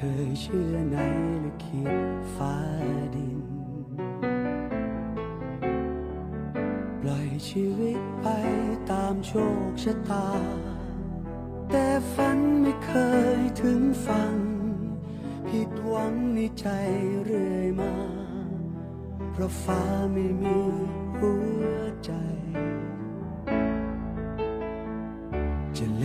เคยเชื่อในลิขิตฟ้าดิน ปล่อยชีวิตไปตามโชคชะตา แต่ฝันไม่เคยถึงฟังผิดหวังในใจเรื่อยมา เพราะฟ้าไม่มีหัวใจ จะเล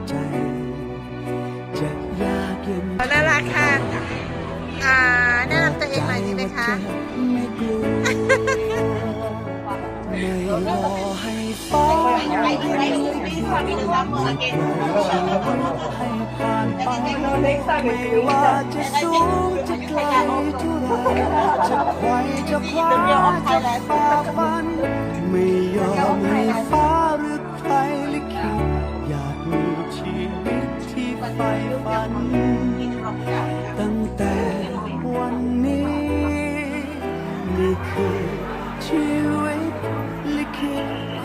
ไหมคะไม่กลัวไม่รอให้ฟ้าให้ผ่านไปไม่ว่าจะสูงจะไกลเท่าไรจะไขว่จะคว้าจะฝ่าฟันไม่ยอมให้ฟ้า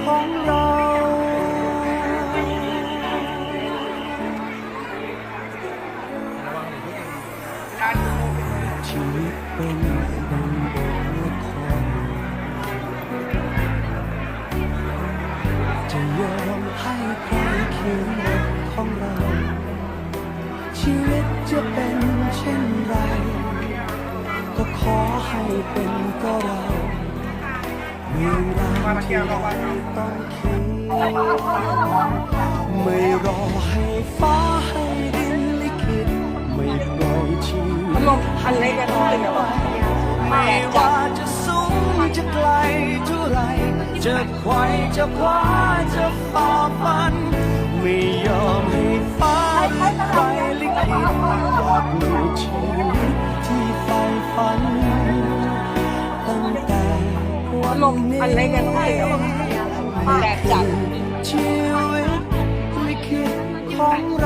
ของเรา ชีวิตเป็นดังบทละครจะยอมให้ใครเขียนบทของเรา ชีวิตจะเป็นเช่นไร ก็ขอให้เป็นก็เรา เรื่องราวที่ยวเราต้องคิดไม่รอให้ฟ้าให้ดินลิขิตไม่ปล่อยชีวิตลมอันเล็กกันน้อยเดี๋ยวไม่ว่าจะสูงจะไกลเท่าไรจะไขว่จะคว้าจะฝ่าฟัน ไม่ยอมให้ฟ้าหรือใครลิขิตอยาก ลมนี้อันเล็กกันน้อยเดี๋ยวแตกจัดชีวิตลิขิตของเรา